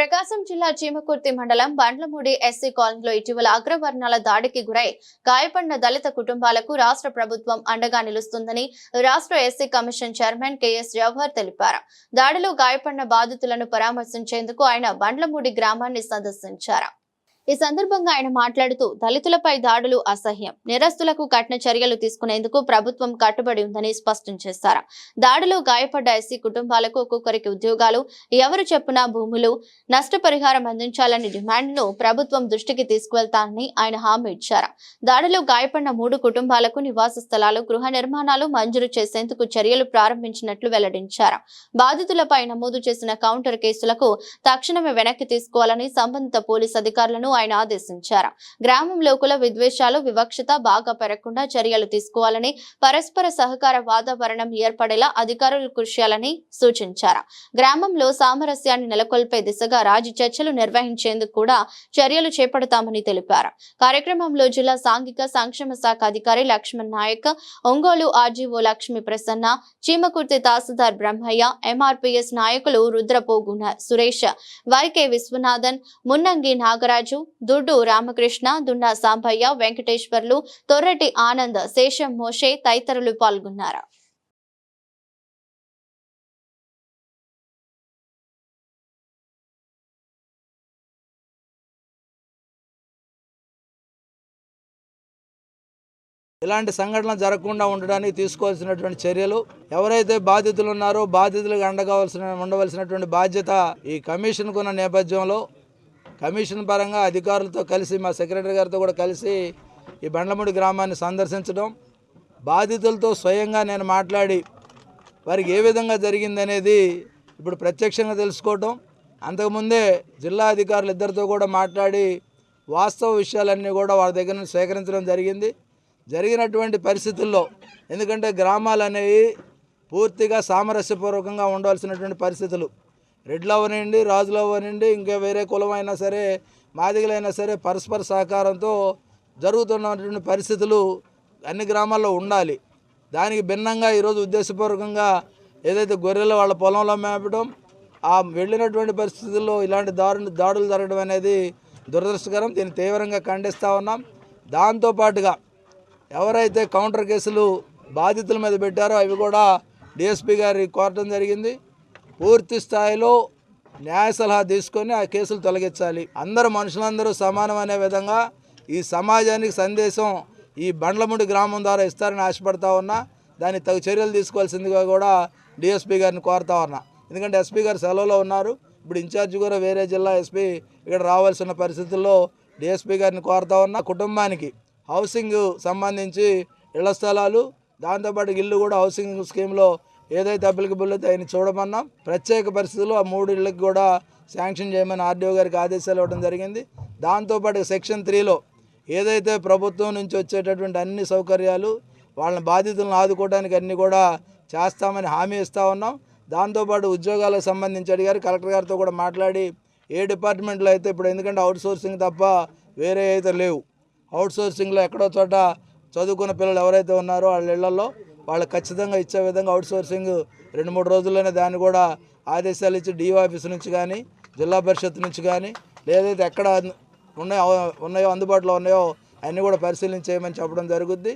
ప్రకాశం జిల్లా చీమకుర్తి మండలం బండ్లమూడి ఎస్సీ కాలనీలో ఇటీవల అగ్రవర్ణాల దాడికి గురై గాయపడిన దళిత కుటుంబాలకు రాష్ట్ర ప్రభుత్వం అండగా నిలుస్తుందని రాష్ట్ర SC commission chairman KS Jawahar తెలిపారు. దాడిలో గాయపడిన బాధితులను పరామర్శించేందుకు ఆయన బండ్లమూడి గ్రామాన్ని సందర్శించారు. ఈ సందర్భంగా ఆయన మాట్లాడుతూ దళితులపై దాడులు అసహ్యం. నిరస్తులకు కఠిన చర్యలు తీసుకునేందుకు ప్రభుత్వం కట్టుబడి ఉందని స్పష్టం చేశారు. దాడిలో గాయపడ్డ ఎస్సీ కుటుంబాలకు ఒక్కొక్కరికి ఉద్యోగాలు ఎవరు చెప్పున భూములు నష్టపరిహారం అందించాలని డిమాండ్ను ప్రభుత్వం దృష్టికి తీసుకువెళ్తానని ఆయన హామీ ఇచ్చారు. దాడిలో గాయపడిన మూడు కుటుంబాలకు నివాస స్థలాలు గృహ నిర్మాణాలు మంజూరు చేసేందుకు చర్యలు ప్రారంభించినట్లు వెల్లడించారు. బాధితులపై నమోదు చేసిన కౌంటర్ కేసులకు తక్షణమే వెనక్కి తీసుకోవాలని సంబంధిత పోలీస్ అధికారులను ఆయన ఆదేశించారు. గ్రామంలో కుల విద్వేషాలు వివక్షత బాగా పెరగకుండా చర్యలు తీసుకోవాలని పరస్పర సహకార వాతావరణం ఏర్పడేలా అధికారులు కృషి చేయాలని సూచించారు. గ్రామంలో సామరస్యాన్ని నెలకొల్పే దిశగా రాజు చర్చలు నిర్వహించేందుకు కూడా చర్యలు చేపడతామని తెలిపారు. కార్యక్రమంలో జిల్లా సాంఘిక సంక్షేమ శాఖ అధికారి లక్ష్మణ్ నాయక్ ఒంగోలు ఆర్జీఓ లక్ష్మీ ప్రసన్న చీమకుర్తి తహసీల్దార్ బ్రహ్మయ్య ఎంఆర్పీఎస్ నాయకులు రుద్రపోగున సురేష్ వైకే విశ్వనాథన్ మున్నంగి నాగరాజు దుడ్డు రామకృష్ణ దున్నా సాంబయ్య వెంకటేశ్వర్లు తొర్రటి ఆనంద్ శేషం మోషే తదితరులు పాల్గొన్నారు. ఇలాంటి సంఘటనలు జరగకుండా ఉండడానికి తీసుకోవాల్సినటువంటి చర్యలు ఎవరైతే బాధితులు ఉన్నారో బాధితులకు అండగావాల్సిన ఉండవలసినటువంటి బాధ్యత ఈ కమిషన్కున్న నేపథ్యంలో కమిషన్ పరంగా అధికారులతో కలిసి మా సెక్రటరీ గారితో కూడా కలిసి ఈ బండ్లమూడి గ్రామాన్ని సందర్శించడం బాధితులతో స్వయంగా నేను మాట్లాడి వారికి ఏ విధంగా జరిగిందనేది ఇప్పుడు ప్రత్యక్షంగా తెలుసుకోవటం. అంతకుముందే జిల్లా అధికారులు ఇద్దరితో కూడా మాట్లాడి వాస్తవ విషయాలన్నీ కూడా వారి దగ్గర నుంచి సేకరించడం జరిగింది. జరిగినటువంటి పరిస్థితుల్లో ఎందుకంటే గ్రామాలు అనేవి పూర్తిగా సామరస్యపూర్వకంగా ఉండవలసినటువంటి పరిస్థితులు. రెడ్లు అవనండి రాజులు అవనండి ఇంకా వేరే కులమైనా సరే మాదిగలైనా సరే పరస్పర సహకారంతో జరుగుతున్నటువంటి పరిస్థితులు అన్ని గ్రామాల్లో ఉండాలి. దానికి భిన్నంగా ఈరోజు ఉద్దేశపూర్వకంగా ఏదైతే గొర్రెలు వాళ్ళ పొలంలో మేపడం ఆ వెళ్ళినటువంటి పరిస్థితుల్లో ఇలాంటి దారులు దాడులు జరగడం అనేది దురదృష్టకరం. దీన్ని తీవ్రంగా ఖండిస్తూ ఉన్నాం. దాంతోపాటుగా ఎవరైతే కౌంటర్ కేసులు బాధితుల మీద పెట్టారో అవి కూడా డిఎస్పీ గారి కోరటం జరిగింది. పూర్తి స్థాయిలో న్యాయ సలహా తీసుకొని ఆ కేసులు తొలగించాలి. అందరూ మనుషులందరూ సమానం అనే విధంగా ఈ సమాజానికి సందేశం ఈ బండ్లముడి గ్రామం ద్వారా ఇస్తారని ఆశపడతా ఉన్నా దానికి తగు చర్యలు తీసుకోవాల్సిందిగా కూడా డిఎస్పీ గారిని కోరుతా ఉన్నా. ఎందుకంటే ఎస్పీ గారు సెలవులో ఉన్నారు. ఇప్పుడు ఇన్ఛార్జ్ కూడా వేరే జిల్లా ఎస్పీ ఇక్కడ రావాల్సిన పరిస్థితుల్లో డిఎస్పీ గారిని కోరుతా ఉన్నా. కుటుంబానికి హౌసింగ్ సంబంధించి ఇళ్ళ స్థలాలు దాంతోపాటు ఇల్లు కూడా హౌసింగ్ స్కీమ్లో ఏదైతే అప్లికబుల్ అయితే ఆయన చూడమన్నాం. ప్రత్యేక పరిస్థితుల్లో ఆ మూడు ఇళ్ళకి కూడా శాంక్షన్ చేయమని ఆర్డీఓ గారికి ఆదేశాలు ఇవ్వడం జరిగింది. దాంతోపాటు సెక్షన్ త్రీలో ఏదైతే ప్రభుత్వం నుంచి వచ్చేటటువంటి అన్ని సౌకర్యాలు వాళ్ళని బాధితులను ఆదుకోవడానికి అన్నీ కూడా చేస్తామని హామీ ఇస్తూ ఉన్నాం. దాంతోపాటు ఉద్యోగాలకు సంబంధించి అడిగారు. కలెక్టర్ గారితో కూడా మాట్లాడి ఏ డిపార్ట్మెంట్లో అయితే ఇప్పుడు ఎందుకంటే అవుట్ సోర్సింగ్ తప్ప వేరే అయితే లేవు. అవుట్ సోర్సింగ్లో ఎక్కడో చోట చదువుకున్న పిల్లలు ఎవరైతే ఉన్నారో వాళ్ళ ఇళ్ళలో వాళ్ళకి ఖచ్చితంగా ఇచ్చే విధంగా అవుట్సోర్సింగ్ రెండు మూడు రోజుల్లోనే దాన్ని కూడా ఆదేశాలు ఇచ్చి డిఓ ఆఫీస్ నుంచి కానీ జిల్లా పరిషత్ నుంచి కానీ లేదైతే ఎక్కడ ఉన్నాయో ఉన్నాయో అందుబాటులో ఉన్నాయో అన్నీ కూడా పరిశీలన చేయమని చెప్పడం జరుగుద్ది.